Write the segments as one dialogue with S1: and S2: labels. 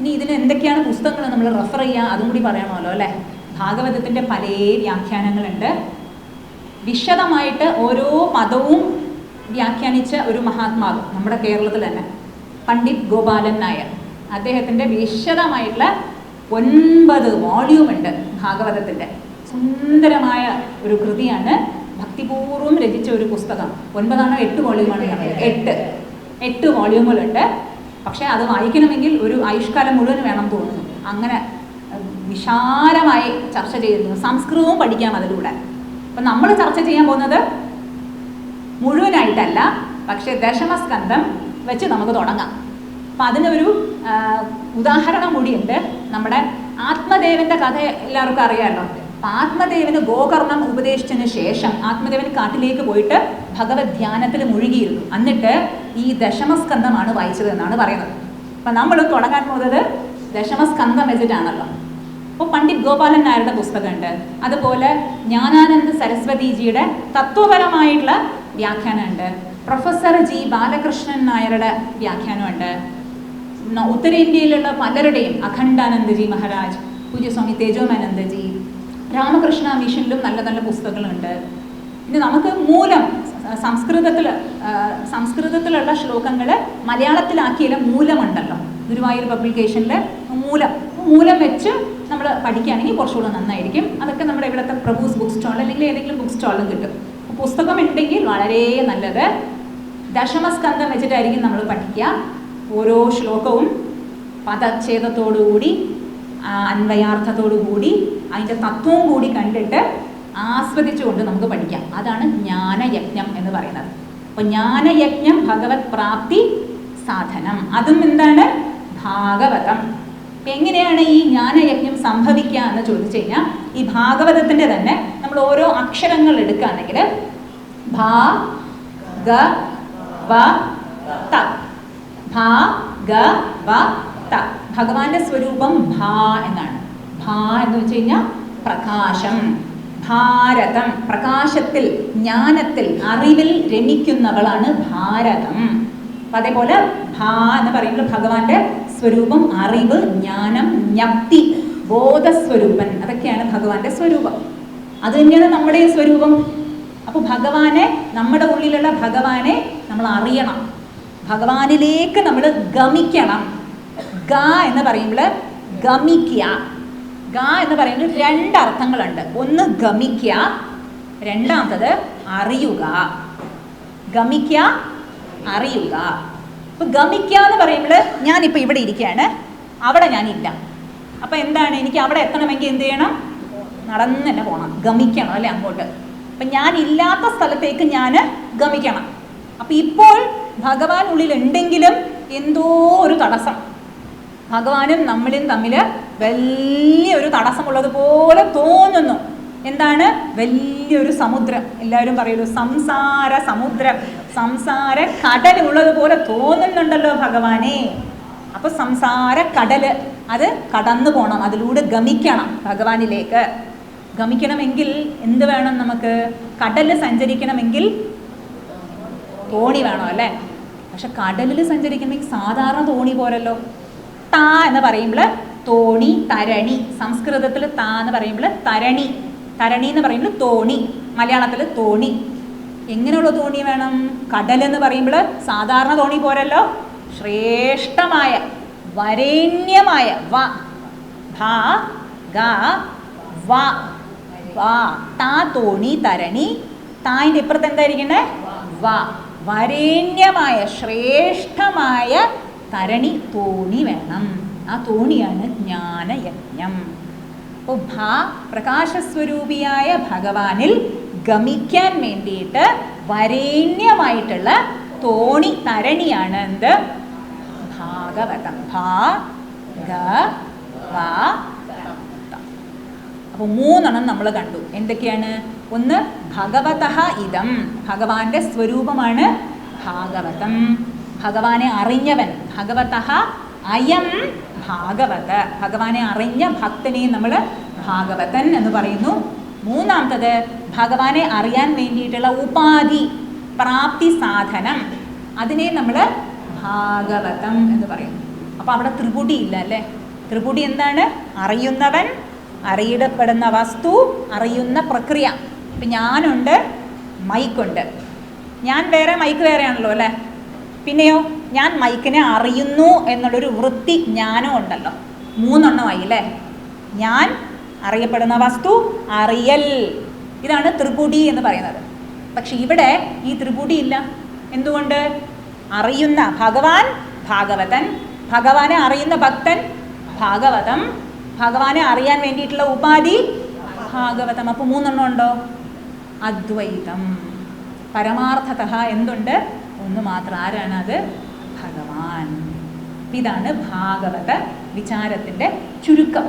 S1: ഇനി ഇതിന് എന്തൊക്കെയാണ് പുസ്തകങ്ങൾ നമ്മൾ റെഫർ ചെയ്യുക? അതും കൂടി പറയണമല്ലോ അല്ലേ? ഭാഗവതത്തിന്റെ പല വ്യാഖ്യാനങ്ങളുണ്ട്. വിശദമായിട്ട് ഓരോ മതവും വ്യാഖ്യാനിച്ച ഒരു മഹാത്മാവ് നമ്മുടെ കേരളത്തിൽ തന്നെ പണ്ഡിറ്റ് ഗോപാലൻ നായർ. അദ്ദേഹത്തിന്റെ വിശദമായിട്ടുള്ള ഒൻപത് വോള്യൂം ഉണ്ട് ഭാഗവതത്തിന്റെ സുന്ദരമായ ഒരു കൃതിയാണ് ഭക്തിപൂർവം രചിച്ച ഒരു പുസ്തകം. ഒൻപതാണോ എട്ട് വോള്യൂമാണ് എട്ട്. എട്ട് വോള്യൂമുകളുണ്ട് പക്ഷേ അത് വായിക്കണമെങ്കിൽ ഒരു ആയുഷ്കാലം മുഴുവൻ വേണം തോന്നുന്നു. അങ്ങനെ വിശാലമായി ചർച്ച ചെയ്തിരുന്നു സംസ്കൃതവും പഠിക്കാം അതിലൂടെ. അപ്പം നമ്മൾ ചർച്ച ചെയ്യാൻ പോകുന്നത് മുഴുവനായിട്ടല്ല പക്ഷേ ദശമസ്കന്ധം വെച്ച് നമുക്ക് തുടങ്ങാം. അപ്പം അതിനൊരു ഉദാഹരണം കൂടിയുണ്ട് നമ്മുടെ ആത്മദേവന്റെ കഥ എല്ലാവർക്കും അറിയാമല്ലോ അപ്പം ആത്മദേവന് ഗോകർണം ഉപദേശിച്ചതിന് ശേഷം ആത്മദേവൻ കാട്ടിലേക്ക് പോയിട്ട് ഭഗവത് ധ്യാനത്തിൽ മുഴുകിയിരുന്നു. എന്നിട്ട് ഈ ദശമസ്കന്ധമാണ് വായിച്ചത് എന്നാണ് പറയുന്നത്. അപ്പം നമ്മൾ തുടങ്ങാൻ പോകുന്നത് ദശമസ്കന്ധം വെച്ചിട്ടാണല്ലോ അപ്പോൾ പണ്ഡിറ്റ് ഗോപാലൻ നായരുടെ പുസ്തകമുണ്ട്. അതുപോലെ ജ്ഞാനാനന്ദ് സരസ്വതിജിയുടെ തത്വപരമായിട്ടുള്ള വ്യാഖ്യാനമുണ്ട്. പ്രൊഫസർ ജി ബാലകൃഷ്ണൻ നായരുടെ വ്യാഖ്യാനമുണ്ട്. ഉത്തരേന്ത്യയിലുള്ള പലരുടെയും അഖണ്ഡാനന്ദജി മഹാരാജ് പൂജ്യസ്വാമി തേജോമാനന്ദജി രാമകൃഷ്ണ മിഷനിലും നല്ല നല്ല പുസ്തകങ്ങളുണ്ട്. ഇനി നമുക്ക് മൂലം സംസ്കൃതത്തിൽ സംസ്കൃതത്തിലുള്ള ശ്ലോകങ്ങൾ മലയാളത്തിലാക്കിയാലും മൂലമുണ്ടല്ലോ. ഗുരുവായൂർ പബ്ലിക്കേഷനിലെ മൂലം മൂലം വെച്ച് നമ്മൾ പഠിക്കുകയാണെങ്കിൽ കുറച്ചുകൂടെ നന്നായിരിക്കും. അതൊക്കെ നമ്മുടെ ഇവിടുത്തെ പ്രഭൂസ് ബുക്ക് സ്റ്റാൾ അല്ലെങ്കിൽ ഏതെങ്കിലും ബുക്ക് സ്റ്റാളിലും കിട്ടും. പുസ്തകം ഉണ്ടെങ്കിൽ വളരെ നല്ലത്. ദശമസ്കന്ധം വെച്ചിട്ടായിരിക്കും നമ്മൾ പഠിക്കുക. ഓരോ ശ്ലോകവും പദച്ഛേദത്തോടുകൂടി അന്വയാർത്ഥത്തോടു കൂടി അതിന്റെ തത്വവും കൂടി കണ്ടിട്ട് ആസ്വദിച്ചുകൊണ്ട് നമുക്ക് പഠിക്കാം. അതാണ് ജ്ഞാനയജ്ഞം എന്ന് പറയുന്നത്. അപ്പോൾ ജ്ഞാനയജ്ഞം ഭഗവത് പ്രാപ്തി സാധനം. അതും എന്താണ്? ഭാഗവതം. എങ്ങനെയാണ് ഈ ജ്ഞാനയജ്ഞം സംഭവിക്കുക എന്ന് ചോദിച്ചു കഴിഞ്ഞാൽ ഈ ഭാഗവതത്തിന്റെ തന്നെ നമ്മൾ ഓരോ അക്ഷരങ്ങൾ എടുക്കുകയാണെങ്കിൽ ഗ വ ത. ഗ വ ത. ഭഗവാന്റെ സ്വരൂപം ഭാ എന്നാണ്. ഭാ എന്ന് വെച്ച് കഴിഞ്ഞാൽ പ്രകാശം. ഭാരതം. പ്രകാശത്തിൽ ജ്ഞാനത്തിൽ അറിവിൽ രമിക്കുന്നവളാണ് ഭാരതം. അപ്പൊ അതേപോലെ ഭാ എന്ന് പറയുന്നത് ഭഗവാന്റെ സ്വരൂപം അറിവ് ജ്ഞാനം ജ്ഞപ്തി ബോധസ്വരൂപൻ അതൊക്കെയാണ് ഭഗവാന്റെ സ്വരൂപം. അത് തന്നെയാണ് നമ്മുടെ സ്വരൂപം. അപ്പോൾ ഭഗവാനെ നമ്മുടെ ഉള്ളിലുള്ള ഭഗവാനെ നമ്മൾ അറിയണം. ഭഗവാനിലേക്ക് നമ്മൾ ഗമിക്കണം. ഗ എന്ന് പറയുമ്പോൾ ഗമിക്കുക. ഗ എന്ന് പറയുന്നത് രണ്ട് അർത്ഥങ്ങളുണ്ട്. ഒന്ന് ഗമിക്കുക രണ്ടാമത്തത് അറിയുക. ഗമിക്കുക അറിയുക. ഇപ്പൊ ഗമിക്കുക എന്ന് പറയുമ്പോൾ ഞാനിപ്പോൾ ഇവിടെ ഇരിക്കുകയാണ് അവിടെ ഞാനില്ല. അപ്പം എന്താണ്? എനിക്ക് അവിടെ എത്തണമെങ്കിൽ എന്ത് ചെയ്യണം? നടന്ന് തന്നെ പോകണം ഗമിക്കണം അല്ലേ അങ്ങോട്ട്. അപ്പം ഞാൻ ഇല്ലാത്ത സ്ഥലത്തേക്ക് ഞാൻ ഗമിക്കണം. അപ്പം ഇപ്പോൾ ഭഗവാൻ ഉള്ളിൽ ഉണ്ടെങ്കിലും എന്തോ ഒരു തടസ്സം. ഭഗവാനും നമ്മളും തമ്മിൽ വലിയൊരു തടസ്സമുള്ളതുപോലെ തോന്നുന്നു. എന്താണ്? വലിയൊരു സമുദ്രം. എല്ലാവരും പറയുള്ളൂ സംസാര സമുദ്രം. സംസാര കടൽ ഉള്ളതുപോലെ തോന്നുന്നുണ്ടല്ലോ ഭഗവാനെ. അപ്പൊ സംസാര കടൽ അത് കടന്നു പോകണം അതിലൂടെ ഗമിക്കണം ഭഗവാനിലേക്ക്. ഗമിക്കണമെങ്കിൽ എന്ത് വേണം നമുക്ക്? കടൽ സഞ്ചരിക്കണമെങ്കിൽ തോണി വേണം അല്ലേ? പക്ഷെ കടലിൽ സഞ്ചരിക്കണമെങ്കിൽ സാധാരണ തോണി പോരല്ലോ. താ എന്ന് പറയുമ്പോൾ തോണി തരണി. സംസ്കൃതത്തിൽ താ എന്ന് പറയുമ്പോൾ തരണി. തരണി എന്ന് പറയുമ്പോൾ തോണി. മലയാളത്തിൽ തോണി. എങ്ങനെയുള്ള തോണി വേണം? കടൽ എന്ന് പറയുമ്പോൾ സാധാരണ തോണി പോരല്ലോ? ശ്രേഷ്ഠമായ വരേണ്യമായ വ. ഭ ഗ വ. വ. താ തോണി തരണി. താന്റെ ഇപ്പുറത്ത് എന്തായിരിക്കണേ വ. വരേണ്യമായ ശ്രേഷ്ഠമായ തരണി തോണി വേണം. ആ തോണിയാണ് ജ്ഞാനയജ്ഞം. അപ്പോൾ ഭാ പ്രകാശസ്വരൂപിയായ ഭഗവാനിൽ ഗമിക്കാൻ വേണ്ടിയിട്ട് വരേണ്യമായിട്ടുള്ള തോണി തരണിയാണ് എന്ത്? ഭാഗവതം. ഭാ ഗ. അപ്പോൾ മൂന്നെണ്ണം നമ്മൾ കണ്ടു. എന്തൊക്കെയാണ്? ഒന്ന് ഭഗവത ഇതം. ഭഗവാന്റെ സ്വരൂപമാണ് ഭാഗവതം. ഭഗവാനെ അറിഞ്ഞവൻ. ഭഗവത അയം ഭാഗവത. ഭഗവാനെ അറിഞ്ഞ ഭക്തനെ നമ്മൾ ഭാഗവതൻ എന്ന് പറയുന്നു. മൂന്നാമത്തത് ഭഗവാനെ അറിയാൻ വേണ്ടിയിട്ടുള്ള ഉപാധി പ്രാപ്തി സാധനം. അതിനെ നമ്മൾ ഭാഗവതം എന്ന് പറയുന്നു. അപ്പോൾ അവിടെ ത്രിപുടി ഇല്ല അല്ലേ? ത്രിപുടി എന്താണ്? അറിയുന്നവൻ അറിയപ്പെടുന്ന വസ്തു അറിയുന്ന പ്രക്രിയ. ഇപ്പം ഞാനുണ്ട് മൈക്കുണ്ട്. ഞാൻ വേറെ മൈക്ക് വേറെയാണല്ലോ അല്ലേ? പിന്നെയോ? ഞാൻ മൈക്കിനെ അറിയുന്നു എന്നുള്ളൊരു വൃത്തി ജ്ഞാനം ഉണ്ടല്ലോ. മൂന്നെണ്ണമായി അല്ലേ ഞാൻ അറിയപ്പെടുന്ന വസ്തു അറിയൽ. ഇതാണ് ത്രിപുടി എന്ന് പറയുന്നത്. പക്ഷെ ഇവിടെ ഈ ത്രിപുടി ഇല്ല. എന്തുകൊണ്ട്? അറിയുന്ന ഭഗവാൻ ഭാഗവതൻ ഭഗവാനെ അറിയുന്ന ഭക്തൻ ഭാഗവതം ഭഗവാനെ അറിയാൻ വേണ്ടിയിട്ടുള്ള ഉപാധി ഭാഗവതം. അപ്പോൾ മൂന്നെണ്ണം ഉണ്ടോ? അദ്വൈതം. പരമാർത്ഥത എന്തുണ്ട്? ഒന്ന് മാത്രം. ആരാണ് അത് ഭഗവാൻ. ഇതാണ് ഭാഗവത വിചാരത്തിന്റെ ചുരുക്കം.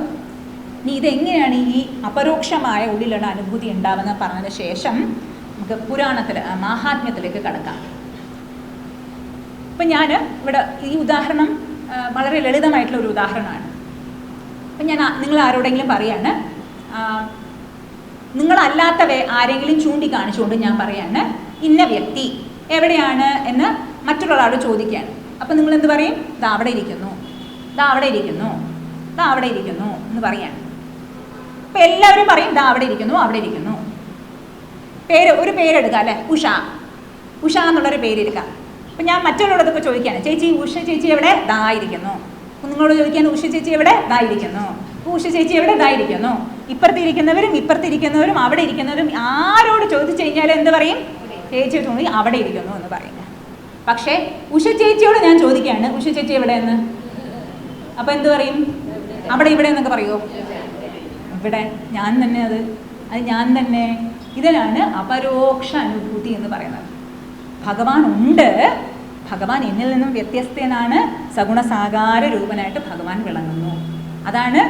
S1: ഇനി ഇതെങ്ങനെയാണ് ഈ അപരോക്ഷമായ ഉള്ളിലുള്ള അനുഭൂതി ഉണ്ടാവുന്ന പറഞ്ഞതിന് ശേഷം നമുക്ക് പുരാണത്തിൽ മാഹാത്മ്യത്തിലേക്ക് കടക്കാം. ഇപ്പം ഞാൻ ഇവിടെ ഈ ഉദാഹരണം വളരെ ലളിതമായിട്ടുള്ള ഒരു ഉദാഹരണമാണ്. അപ്പം ഞാൻ നിങ്ങൾ ആരോടെങ്കിലും പറയാണ് നിങ്ങളല്ലാത്തവേ ആരെങ്കിലും ചൂണ്ടിക്കാണിച്ചുകൊണ്ട് ഞാൻ പറയാണ് ഇന്ന വ്യക്തി എവിടെയാണ് എന്ന് മറ്റുള്ള ചോദിക്കുകയാണ്. അപ്പം നിങ്ങൾ എന്ത് പറയും? ദാ അവിടെ ഇരിക്കുന്നു. ദാ അവിടെ ഇരിക്കുന്നു. ദാ അവിടെ ഇരിക്കുന്നു എന്ന് പറയാണ് അപ്പം എല്ലാവരും പറയും ദാ അവിടെ ഇരിക്കുന്നു അവിടെ ഇരിക്കുന്നു. പേര് ഒരു പേരെടുക്കാം അല്ലേ? ഉഷ. ഉഷ എന്നുള്ളൊരു പേരെടുക്കാം. അപ്പം ഞാൻ മറ്റുള്ളവരോടൊക്കെ ചോദിക്കുകയാണ് ചേച്ചി ഉഷ ചേച്ചി എവിടെ? ദാ ഇരിക്കുന്നു. നിങ്ങളോട് ചോദിക്കാൻ ഉഷ ചേച്ചി എവിടെ? ദാ ഇരിക്കുന്നു. ഉഷ ചേച്ചി എവിടെ? ദാ ഇരിക്കുന്നു. ഇപ്പുറത്തിരിക്കുന്നവരും ഇപ്പുറത്തിരിക്കുന്നവരും അവിടെ ഇരിക്കുന്നവരും ആരോട് ചോദിച്ചു കഴിഞ്ഞാൽ എന്ത് പറയും? ചേച്ചി തോന്നി അവിടെ ഇരിക്കുന്നു എന്ന് പറയും. പക്ഷേ ഉഷ ചേച്ചിയോട് ഞാൻ ചോദിക്കുകയാണ്. ഉഷ ചേച്ചി എവിടെയെന്ന്? അപ്പോൾ എന്ത് പറയും? അവിടെ ഇവിടെ എന്നൊക്കെ പറയുമോ ഇവിടെ. ഞാൻ തന്നെ അത് അത് ഞാൻ തന്നെ. ഇതിലാണ് അപരോക്ഷ അനുഭൂതി എന്ന് പറയുന്നത്. ഭഗവാൻ ഉണ്ട്. ഭഗവാൻ എന്നിൽ നിന്നും വ്യത്യസ്തനാണ്. സഗുണസാകാര രൂപനായിട്ട് ഭഗവാൻ വിളങ്ങുന്നു. അതാണ്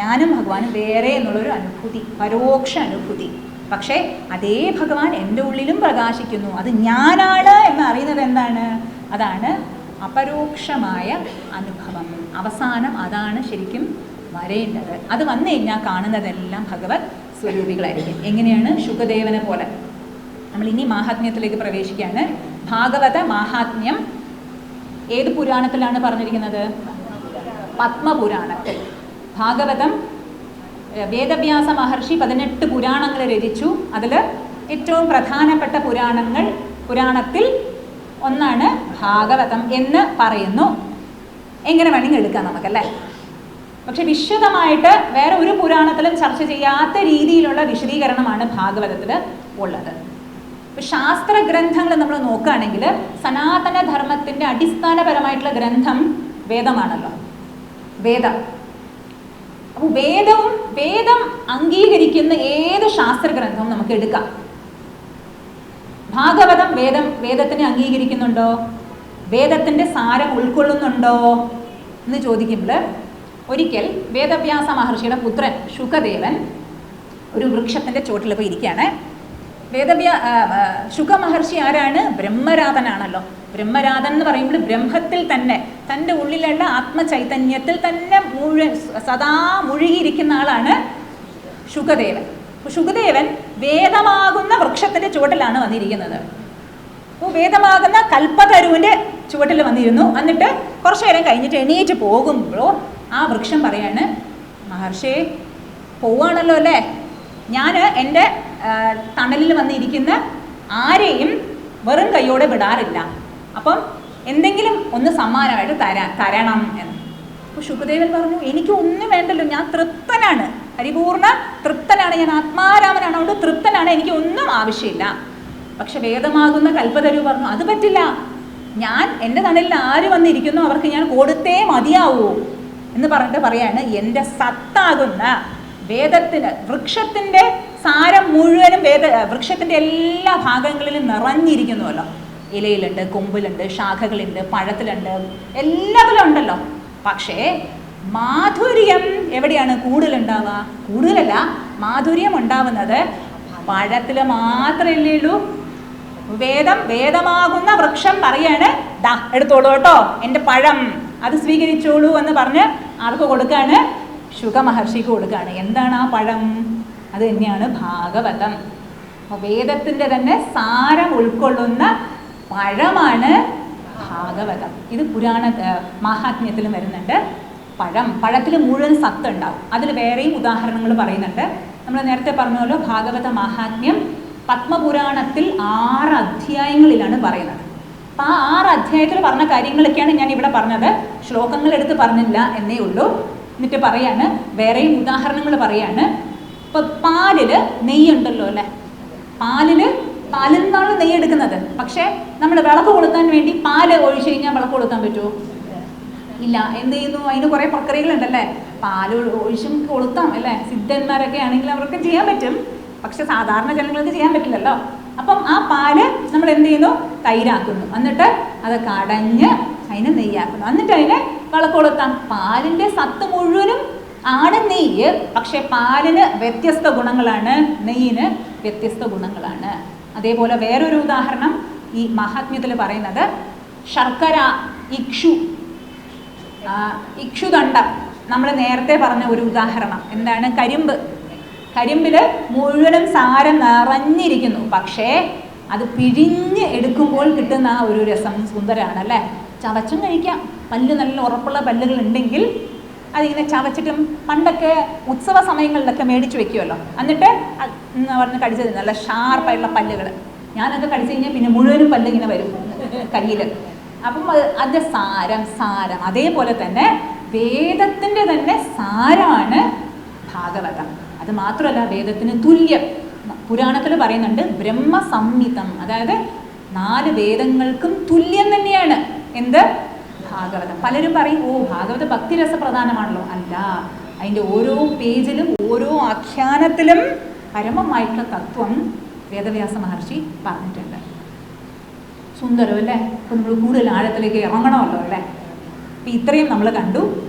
S1: ഞാനും ഭഗവാനും വേറെ എന്നുള്ളൊരു അനുഭൂതി പരോക്ഷ അനുഭൂതി. പക്ഷേ അതേ ഭഗവാൻ എന്റെ ഉള്ളിലും പ്രകാശിക്കുന്നു. അത് ഞാനാണ് എന്ന് അറിയുന്നത് എന്താണ്? അതാണ് അപരോക്ഷമായ അനുഭവം. അവസാനം അതാണ് ശരിക്കും വരേണ്ടത്. അത് വന്നു കഴിഞ്ഞാൽ കാണുന്നതെല്ലാം ഭഗവത് സ്വരൂപികളായിരിക്കും. എങ്ങനെയാണ്? ശുഭദേവനെ പോലെ. നമ്മൾ ഇനി മാഹാത്മ്യത്തിലേക്ക് പ്രവേശിക്കുകയാണ്. ഭാഗവത മാഹാത്മ്യം ഏത് പുരാണത്തിലാണ് പറഞ്ഞിരിക്കുന്നത്? പത്മപുരാണത്തിൽ ഭാഗവതം വേദവ്യാസ മഹർഷി പതിനെട്ട് പുരാണങ്ങൾ രചിച്ചു. അതിൽ ഏറ്റവും പ്രധാനപ്പെട്ട പുരാണങ്ങൾ പുരാണത്തിൽ ഒന്നാണ് ഭാഗവതം എന്ന് പറയുന്നു. എങ്ങനെ വേണമെങ്കിൽ എടുക്കാം നമുക്കല്ലേ? പക്ഷെ വിശദമായിട്ട് വേറെ ഒരു പുരാണത്തിലും ചർച്ച ചെയ്യാത്ത രീതിയിലുള്ള വിശദീകരണമാണ് ഭാഗവതത്തിൽ ഉള്ളത്. ശാസ്ത്ര ഗ്രന്ഥങ്ങൾ നമ്മൾ നോക്കുകയാണെങ്കിൽ സനാതന ധർമ്മത്തിന്റെ അടിസ്ഥാനപരമായിട്ടുള്ള ഗ്രന്ഥം വേദമാണല്ലോ. വേദം. വേദവും വേദം അംഗീകരിക്കുന്ന ഏത് ശാസ്ത്ര ഗ്രന്ഥവും നമുക്ക് എടുക്കാം. ഭാഗവതം വേദം വേദത്തിനെ അംഗീകരിക്കുന്നുണ്ടോ? വേദത്തിന്റെ സാരം ഉൾക്കൊള്ളുന്നുണ്ടോ? എന്ന് ചോദിക്കുമ്പോൾ ഒരിക്കൽ വേദവ്യാസ മഹർഷിയുടെ പുത്രൻ ശുഖദേവൻ ഒരു വൃക്ഷത്തിന്റെ ചോട്ടിൽ പോയി ഇരിക്കുകയാണ്. വേദവ്യാ ശുഖ മഹർഷി ആരാണ്? ബ്രഹ്മരാധനാണല്ലോ. ബ്രഹ്മരാധൻ എന്ന് പറയുമ്പോൾ ബ്രഹ്മത്തിൽ തന്നെ തന്റെ ഉള്ളിലുള്ള ആത്മചൈതന്യത്തിൽ തന്നെ മുഴുവൻ സദാ മുഴുകിയിരിക്കുന്ന ആളാണ് ശുഖദേവൻ ശുഖദേവൻ വേദമാകുന്ന വൃക്ഷത്തിന്റെ ചുവട്ടിലാണ് വന്നിരിക്കുന്നത്. അപ്പോൾ വേദമാകുന്ന കൽപ്പതരുവിന്റെ ചുവട്ടിൽ വന്നിരുന്നു. എന്നിട്ട് കുറച്ചു നേരം കഴിഞ്ഞിട്ട് എണീറ്റ് പോകുമ്പോൾ ആ വൃക്ഷം പറയാണ് മഹർഷി പോവാണല്ലോ അല്ലേ? ഞാൻ എന്റെ തണലിൽ വന്നിരിക്കുന്ന ആരെയും വെറും കൈയോടെ വിടാറില്ല. അപ്പം എന്തെങ്കിലും ഒന്ന് സമ്മാനമായിട്ട് തരാ തരണം എന്ന്. അപ്പോൾ ശുഭദേവൻ പറഞ്ഞു എനിക്ക് ഒന്നും വേണ്ടല്ലോ ഞാൻ തൃപ്തനാണ്. പരിപൂർണ തൃപ്തനാണ്. ഞാൻ ആത്മാരാമനാണ്. അതുകൊണ്ട് തൃപ്തനാണ്. എനിക്ക് ഒന്നും ആവശ്യമില്ല. പക്ഷെ വേദമാകുന്ന കൽപ്പതരു പറഞ്ഞു അത് പറ്റില്ല. ഞാൻ എന്റെ തണലിൽ ആര് വന്നിരിക്കുന്നു അവർക്ക് ഞാൻ കൊടുത്തേ മതിയാവൂ. എന്ന് പറഞ്ഞിട്ട് പറയാണ് എന്റെ സത്താകുന്ന വേദത്തിന് വൃക്ഷത്തിന്റെ സാരം മുഴുവനും വേദ വൃക്ഷത്തിന്റെ എല്ലാ ഭാഗങ്ങളിലും നിറഞ്ഞിരിക്കുന്നുവല്ലോ. ഇലയിലുണ്ട് കൊമ്പിലുണ്ട് ശാഖകളുണ്ട് പഴത്തിലുണ്ട് എല്ലാത്തിലും ഉണ്ടല്ലോ. പക്ഷേ മാധുര്യം എവിടെയാണ് കൂടുതലുണ്ടാവുക? കൂടുതലല്ല മാധുര്യം ഉണ്ടാവുന്നത് പഴത്തിൽ മാത്രമല്ലേ ഉള്ളൂ. വേദം വേദമാകുന്ന വൃക്ഷം പറയാണ് ദാ എടുത്തോളൂ കേട്ടോ എന്റെ പഴം അത് സ്വീകരിച്ചോളൂ എന്ന് പറഞ്ഞ് ആർക്ക് കൊടുക്കാണ്? ശുഖ മഹർഷിക്ക് കൊടുക്കാണ്. എന്താണ് ആ പഴം? അത് തന്നെയാണ് ഭാഗവതം. വേദത്തിന്റെ തന്നെ സാരം ഉൾക്കൊള്ളുന്ന പഴമാണ് ഭാഗവതം. ഇത് പുരാണ മാഹാത്മ്യത്തിലും വരുന്നുണ്ട്. പഴം പഴത്തിൽ മുഴുവൻ സത്ത് ഉണ്ടാവും അതിൽ വേറെയും ഉദാഹരണങ്ങൾ പറയുന്നുണ്ട്. നമ്മൾ നേരത്തെ പറഞ്ഞല്ലോ ഭാഗവത മാഹാത്മ്യം പത്മപുരാണത്തിൽ ആറ് അധ്യായങ്ങളിലാണ് പറയുന്നത്. അപ്പം ആ ആറ് അധ്യായത്തിൽ പറഞ്ഞ കാര്യങ്ങളൊക്കെയാണ് ഞാൻ ഇവിടെ പറഞ്ഞത്. ശ്ലോകങ്ങൾ എടുത്ത് പറഞ്ഞില്ല എന്നേ ഉള്ളൂ. എന്നിട്ട് പറയാണ് വേറെയും ഉദാഹരണങ്ങൾ പറയാണ്. ഇപ്പൊ പാലിൽ നെയ്യുണ്ടല്ലോ അല്ലേ? പാലിൽ പാലിൽ നിന്നാണ് നെയ്യ് എടുക്കുന്നത്. പക്ഷേ നമ്മൾ വിളക്ക് കൊളുത്താൻ വേണ്ടി പാൽ ഒഴിച്ചു കഴിഞ്ഞാൽ വിളക്ക് കൊളുത്താൻ പറ്റുമോ ഇല്ല. എന്ത് ചെയ്യുന്നു? അതിന് കുറേ പ്രക്രിയകളുണ്ടല്ലേ? പാൽ ഒഴിച്ചും കൊളുത്താം അല്ലേ? സിദ്ധന്മാരൊക്കെ ആണെങ്കിൽ അവർക്ക് ചെയ്യാൻ പറ്റും. പക്ഷെ സാധാരണ ജനങ്ങൾക്ക് ചെയ്യാൻ പറ്റില്ലല്ലോ. അപ്പം ആ പാൽ നമ്മൾ എന്ത് ചെയ്യുന്നു? തൈരാക്കുന്നു. എന്നിട്ട് അത് കടഞ്ഞ് അതിനെ നെയ്യാക്കുന്നു. എന്നിട്ട് അതിനെ വിളക്ക് കൊളുത്താം. പാലിന്റെ സത്ത് മുഴുവനും ആണ് നെയ്യ്. പക്ഷെ പാലിന് വ്യത്യസ്ത ഗുണങ്ങളാണ്. നെയ്യിന് വ്യത്യസ്ത ഗുണങ്ങളാണ്. അതേപോലെ വേറൊരു ഉദാഹരണം. ഈ മഹാത്മ്യത്തിൽ പറയുന്നത് ശർക്കര ഇക്ഷു ഇക്ഷുദണ്ഡം. നമ്മൾ നേരത്തെ പറഞ്ഞ ഒരു ഉദാഹരണം. എന്താണ്? കരിമ്പ്. കരിമ്പിൽ മുഴുവനും സാരം നിറഞ്ഞിരിക്കുന്നു. പക്ഷേ അത് പിഴിഞ്ഞ് എടുക്കുമ്പോൾ കിട്ടുന്ന ആ ഒരു രസം സുന്ദരമാണ് അല്ലേ ചവച്ചും കഴിക്കാം. പല്ല് നല്ല ഉറപ്പുള്ള പല്ലുകൾ ഉണ്ടെങ്കിൽ അതിങ്ങനെ ചവച്ചിട്ടും പണ്ടൊക്കെ ഉത്സവ സമയങ്ങളിലൊക്കെ മേടിച്ചു വെക്കുമല്ലോ എന്നിട്ട് എന്ന് പറഞ്ഞ് കടിച്ചത് നല്ല ഷാർപ്പായിട്ടുള്ള പല്ലുകൾ. ഞാനൊക്കെ കടിച്ചു കഴിഞ്ഞാൽ പിന്നെ മുഴുവനും പല്ലിങ്ങനെ വരും കയ്യിൽ അപ്പം അത് അതിന്റെ സാരം സാരം. അതേപോലെ തന്നെ വേദത്തിന്റെ തന്നെ സാരമാണ് ഭാഗവതം. അത് മാത്രമല്ല വേദത്തിന് തുല്യം. പുരാണത്തിൽ പറയുന്നുണ്ട് ബ്രഹ്മസംഹിതം. അതായത് നാല് വേദങ്ങൾക്കും തുല്യം തന്നെയാണ്. എന്ത്? ഭാഗവതം. പലരും പറയും ഓ ഭാഗവത ഭക്തിരസ പ്രധാനമാണല്ലോ അല്ല അതിന്റെ ഓരോ പേജിലും ഓരോ ആഖ്യാനത്തിലും പരമമായിട്ടുള്ള തത്വം വേദവ്യാസ മഹർഷി പറഞ്ഞിട്ടുണ്ട്. സുന്ദരം അല്ലേ? അപ്പോൾ നമ്മൾ കൂടുതൽ ആഴത്തിലേക്ക് ഇറങ്ങണമല്ലോ അല്ലേ? അപ്പം ഇത്രയും നമ്മൾ കണ്ടു.